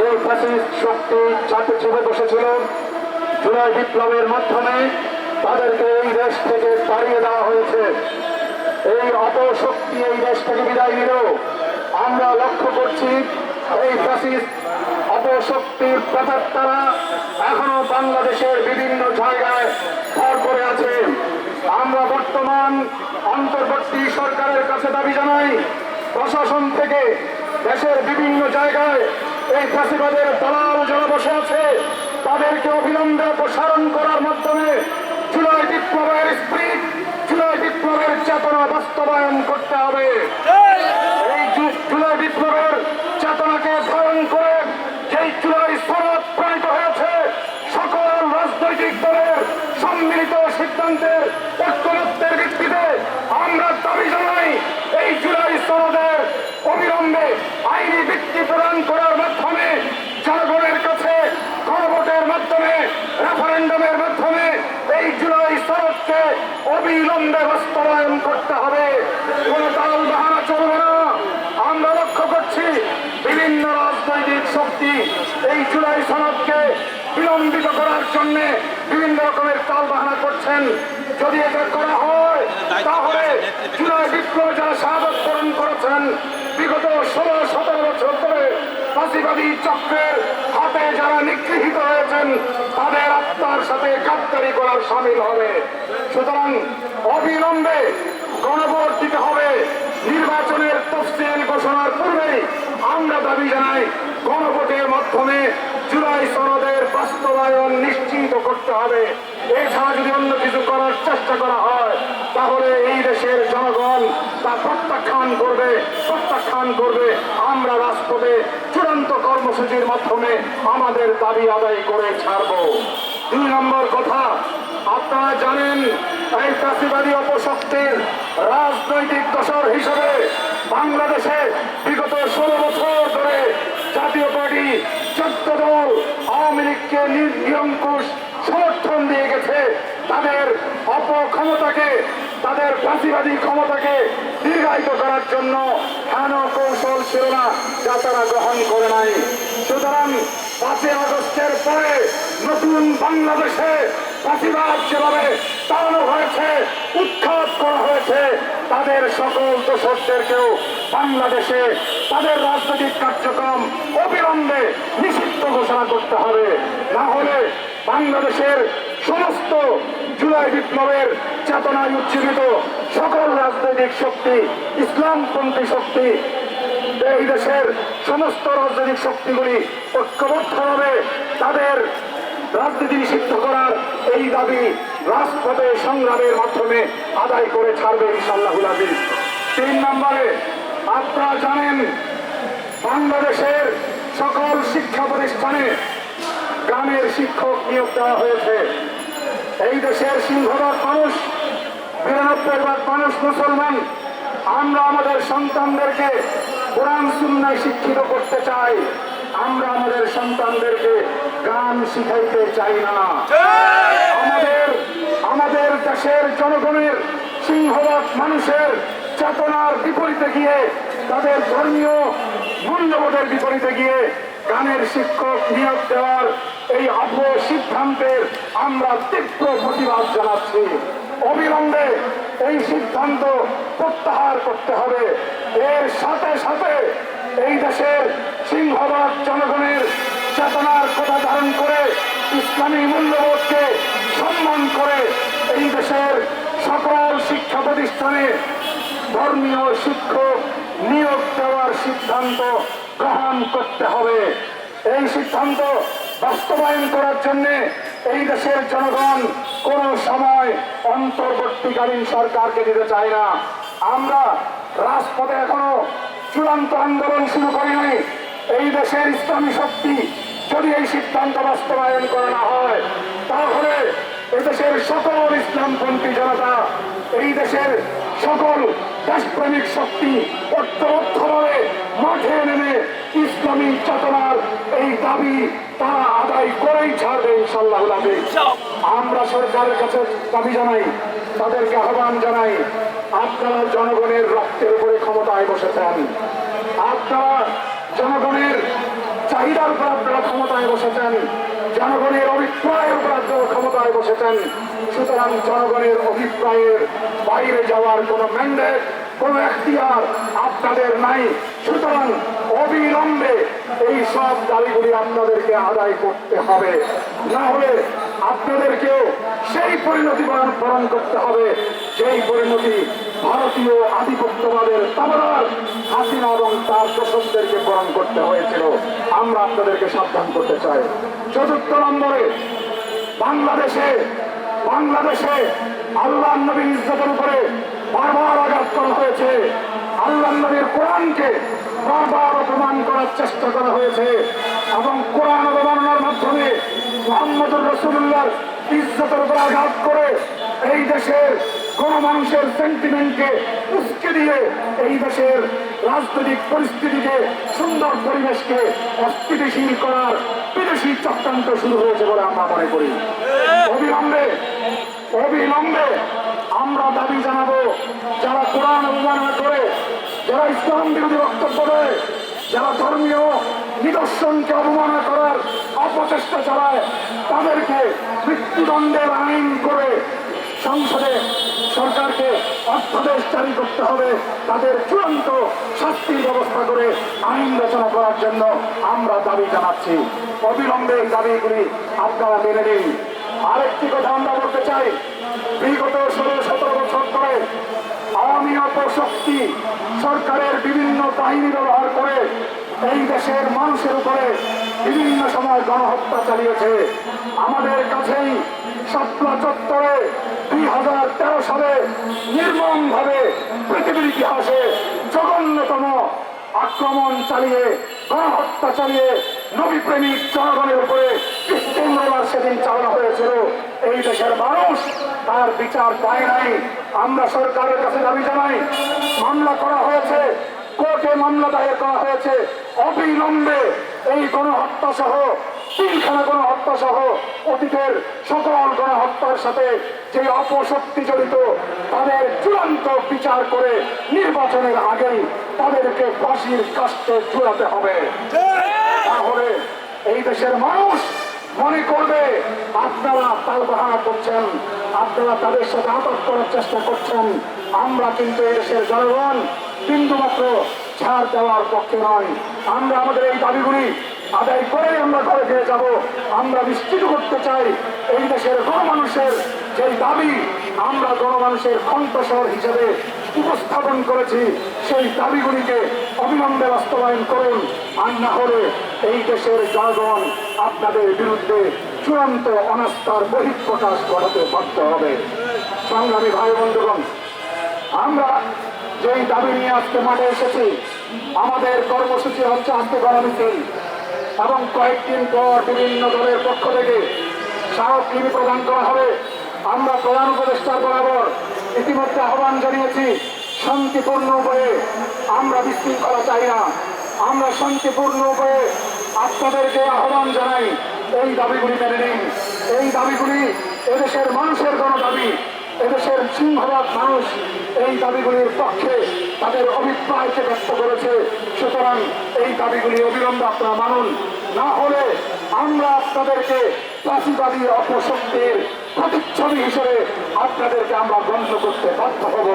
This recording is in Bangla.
যে ফ্যাসিস্ট শক্তি চাপে চেপে বসেছিল। জুলাই বিপ্লবের মাধ্যমে তাদেরকে এই দেশ থেকে তাড়িয়ে দেওয়া হয়েছে। এই অপশক্তি এই দেশ থেকে বিদায় নিল। আমরা লক্ষ্য করছি, এই ফ্যাসিস্ট অপশক্তির তারা এখনও বাংলাদেশের বিভিন্ন জায়গায় ভর করে আছে। আমরা বর্তমান অন্তর্বর্তী সরকারের কাছে দাবি জানাই, প্রশাসন থেকে দেশের বিভিন্ন জায়গায় এই ফাঁসিবাদের দালাল যারা বসে আছে, তাদেরকে অবিলম্বে অপসারণ করার মাধ্যমে জুলাই বিপ্লবের স্প্রিট জুলাই বিপ্লবের চেতনা বাস্তবায়ন করতে হবে। এই জু- জুলাই বিপ্লবের চেতনাকে ধারণ করে সেই জুলাই সনদ প্রণীত হয়েছে, সকল রাজনৈতিক দলের সম্মিলিত সিদ্ধান্তের ঐক্যমত্যের ভিত্তিতে আমরা দাবি জানাই, এই জুলাই সনদের আইনি ভিত্তি প্রদান করার মাধ্যমে জনগণের কাছে গণভোটের মাধ্যমে রেফারেন্ডামের মাধ্যমে এই জুলাই সনদকে অবিলম্বে বাস্তবায়ন করতে হবে। কোন তাল বাহানা চলবে না। আমরা লক্ষ্য করছি বিভিন্ন রাজনৈতিক শক্তি এই জুলাই সনদকে বিলম্বিত করার জন্য বিভিন্ন রকমের তাল বাহানা করছেন। যদি এটা করা হয় তাহলে জুলাই করেছেন বিগত ষোলো, সতেরো বছর ধরে ফাঁসিবাদী চক্রের হাতে যারা নিগৃহীত হয়েছেন, তাদের আত্মার সাথে গাদ্দারি করার সামিল হবে। সুতরাং অবিলম্বে গণভোট দিতে হবে। নির্বাচনের তফসিল ঘোষণার পূর্বেই আমরা দাবি জানাই, গণভোটের মাধ্যমে জুলাই সনদের বাস্তবায়ন নিশ্চিত করতে হবে। এছাড়া যদি অন্য কিছু করার চেষ্টা করা হয়, তাহলে এই দেশের জনগণ তা প্রত্যাখ্যান করবে প্রত্যাখ্যান করবে। আমরা রাজপথে চূড়ান্ত কর্মসূচির মাধ্যমে আমাদের দাবি আদায় করে ছাড়ব। দুই নম্বর কথা, আপনারা জানেন, এই চাষিবাদী অপশক্তির রাজনৈতিক দশর হিসেবে বাংলাদেশে বিগত ষোলো বছর ধরে জাতীয় পার্টি চোদ্দ দল আওয়ামী লীগকে নিরঙ্কুশ সমর্থন দিয়ে গেছে। তাদের অপক্ষমতাকে, তাদের ফাঁসিবাদী ক্ষমতাকে দীর্ঘায়িত করার জন্য হেন কৌশল ছিল না যা তারা গ্রহণ করে নাই? সুতরাং পাঁচই আগস্টের পরে নতুন বাংলাদেশে ফাঁসিবাদ যেভাবে চালানো হয়েছে, উৎখাত করা হয়েছে, তাদের সকল দোষকদেরকেও বাংলাদেশে তাদের রাজনৈতিক কার্যক্রম অবিলম্বে নিষিদ্ধ ঘোষণা করতে হবে। না হলে বাংলাদেশের সমস্ত জুলাই বিপ্লবের চেতনায় উজ্জীবিত সকল রাজনৈতিক শক্তি, ইসলামপন্থী শক্তি, এই দেশের সমস্ত রাজনৈতিক শক্তিগুলি ঐক্যবদ্ধভাবে তাদের রাজনীতি নিষিদ্ধ করার এই দাবি রাজপথে সংগ্রামের মাধ্যমে আদায় করে ছাড়বে ইনশাল্লাহুল তিন নম্বরে, আপনারা জানেন, বাংলাদেশের সকল শিক্ষা প্রতিষ্ঠানে গ্রামের শিক্ষক নিয়োগ দেওয়া হয়েছে। এই দেশের সিংহভাগ মানুষ বিরানব্বই ভাগ মানুষ মুসলমান। আমরা আমাদের সন্তানদেরকে কোরআন, সুন্নায় শিক্ষিত করতে চাই। আমরা আমাদের সন্তানদেরকে গান শিখাইতে চাই না। আমাদের আমাদের দেশের জনগণের সিংহভাগ মানুষের চেতনার বিপরীতে গিয়ে, তাদের ধর্মীয় মূল্যবোধের বিপরীতে গিয়ে গানের শিক্ষক নিয়োগ দেওয়ার এই অপ সিদ্ধান্তের আমরা তীব্র প্রতিবাদ জানাচ্ছি। অবিলম্বে এই সিদ্ধান্ত প্রত্যাহার করতে হবে। এর সাথে সাথে এই দেশের ইসলামী মূল্যবোধকে সম্মান করে এই দেশের সকল শিক্ষা প্রতিষ্ঠানে ধর্মীয় শিক্ষক নিয়োগ দেওয়ার সিদ্ধান্ত গ্রহণ করতে হবে। এই সিদ্ধান্ত বাস্তবায়ন করার জন্য এই দেশের জনগণ কোন সময় অন্তর্বর্তীকালীন সরকারকে দিতে চায় না। আমরা রাজপথে এখনও চূড়ান্ত আন্দোলন শুরু করি নাই। এই দেশের ইসলামী শক্তি যদি এই সিদ্ধান্ত বাস্তবায়ন করা না হয়, তাহলে এদেশের সকল ইসলামপন্থী জনতা, এই দেশের সকল দেশপ্রেমিক শক্তি ঐক্যবদ্ধভাবে মাঠে নেমে ইসলামী চেতনার এই দাবি তারা আদায় করেই ছাড়বে ইনশাল্লাহ আমরা সরকারের কাছে দাবি জানাই, তাদেরকে আহ্বান জানাই, আপনারা জনগণের রক্তের উপরে ক্ষমতায় বসেছেন। আপনারা জনগণের চাহিদার উপর আপনারা ক্ষমতায় বসেছেন, জনগণের অভিপ্রায়ের উপর আপনারা ক্ষমতায় বসেছেন, সুতরাং জনগণের অভিপ্রায়ের বাইরে যাওয়ার কোনো ম্যান্ডেট কোনো এখতিয়ার আপনাদের নাই। সুতরাং অবিলম্বে এই সব দাবিগুলি আপনাদেরকে আদায় করতে হবে। না হলে আপনাদেরকেও সেই পরিণতি বরণ করতে হবে, যেই পরিণতি ভারতীয় আধিপত্যবাদের তাবলার হাসিনা এবং তার দোষকদেরকে বরণ করতে হয়েছিল। আমরা আপনাদেরকে সাবধান করতে চাই। চতুর্থ নম্বরে বাংলাদেশে বাংলাদেশে আল্লাহ নবীর ইজ্জতের উপরে বারবার আঘাত করা হয়েছে। আল্লাহ নবীর কোরআনকে বারবার অপমান করার চেষ্টা করা হয়েছে এবং কোরআন অবমাননার মাধ্যমে মোহাম্মদুর রসুল্লাহ ইজ্জতের উপর আঘাত করে এই দেশের কোন মানুষের সেন্টিমেন্টকে উস্কে দিয়ে এই দেশের রাজনৈতিক পরিস্থিতিকে, সুন্দর পরিবেশকে অস্থিতিশীল করার বিদেশি চক্রান্ত শুরু হয়েছে বলে আমরা মনে করি। অবিলম্বে অবিলম্বে আমরা দাবি জানাব, যারা কোরআন অবমাননা করে, যারা ইসলাম বিরোধী বক্তব্য দেয়, যারা ধর্মীয় নিদর্শনকে অবমাননা করার অপচেষ্টা চালায়, তাদেরকে মৃত্যুদণ্ডের আইন করে সংসদে সরকারকে অর্থাদেশ জারি করতে হবে, তাদের চূড়ান্ত শাস্তির ব্যবস্থা করে আইন রচনা করার জন্য আমরা দাবি জানাচ্ছি। অবিলম্বে এই দাবিগুলি আপনারা মেনে নিন। আরেকটি কথা আমরা বলতে চাই, বিগত ষোলো, সতেরো বছর ধরে আওয়ামী অপশক্তি সরকারের বিভিন্ন বাহিনী ব্যবহার করে এই দেশের মানুষের উপরে বিভিন্ন সময় গণহত্যা চালিয়েছে। আমাদের কাছেই সাতলা চত্বরে দুই হাজার তেরো সালে নির্মম ভাবে পৃথিবীর ইতিহাসে জঘন্যতম আক্রমণ চালিয়ে, গণহত্যা চালিয়ে নবী প্রেমিক জনগণের উপরে কৃষ্ণবার সেদিন চালানো হয়েছিল। এই দেশের মানুষ তার বিচার পায় নাই। আমরা সরকারের কাছে দাবি জানাই, মামলা করা হয়েছে, কোর্টে মামলা দায়ের করা হয়েছে। অবিলম্বে এই গণহত্যা সহ তিনখানা গণহত্যা সহ অতীতের সকল গণহত্যার সাথে যে অপশক্তি জড়িত, তাদের চূড়ান্ত বিচার করে নির্বাচনের আগেই তাদেরকে ফাঁসির কাস্তে চূড়াতে হবে। তাহলে এই দেশের মানুষ মনে করবে, আপনারা তাল বাহানা করছেন, আপনারা তাদের সাথে আটক করার চেষ্টা করছেন। আমরা কিন্তু এই দেশের জনগণ বিন্দু মাত্র ছাড় দেওয়ার পক্ষে নয়। আমরা আমাদের এই দাবিগুলি আদায় করেই আমরা ঘরে ফিরে যাব। আমরা নিশ্চিত করতে চাই এই দেশের গণমানুষের যেই দাবি আমরা গণমানুষের কণ্ঠস্বর হিসেবে উপস্থাপন করেছি, সেই দাবিগুলিকে অবিলম্বে বাস্তবায়ন করুন। আর না হলে এই দেশের জনগণ আপনাদের বিরুদ্ধে চূড়ান্ত অনাস্থার বহিঃপ্রকাশ ঘটাতে বাধ্য হবে। সংগ্রামী ভাই বন্ধুগণ, আমরা যেই দাবি নিয়ে আজকে মাঠে এসেছি, আমাদের কর্মসূচি হচ্ছে আজকে গণমিছিল। এবং কয়েকদিন পর বিভিন্ন দলের পক্ষ থেকে স্মারকলিপি প্রদান করা হবে। আমরা প্রধান উপদেষ্টার বরাবর ইতিমধ্যে আহ্বান জানিয়েছি, শান্তিপূর্ণ উপায়ে আমরা বিশৃঙ্খলা চাই না। আমরা শান্তিপূর্ণ উপায়ে আপনাদেরকে আহ্বান জানাই, এই দাবিগুলি মেনে নিন। এই দাবিগুলি এদেশের মানুষের কোনো দাবি এদেশের সিংহভাগ মানুষ এই দাবিগুলির পক্ষে তাদের অভিপ্রায়কে ব্যক্ত করেছে। সুতরাং এই দাবিগুলি অবিলম্বে আপনারা মানুন। না হলে আমরা আপনাদেরকে প্রাচীবাদী অপশক্তির প্রতিচ্ছবি হিসেবে আপনাদেরকে আমরা বন্ধ করতে বাধ্য হব।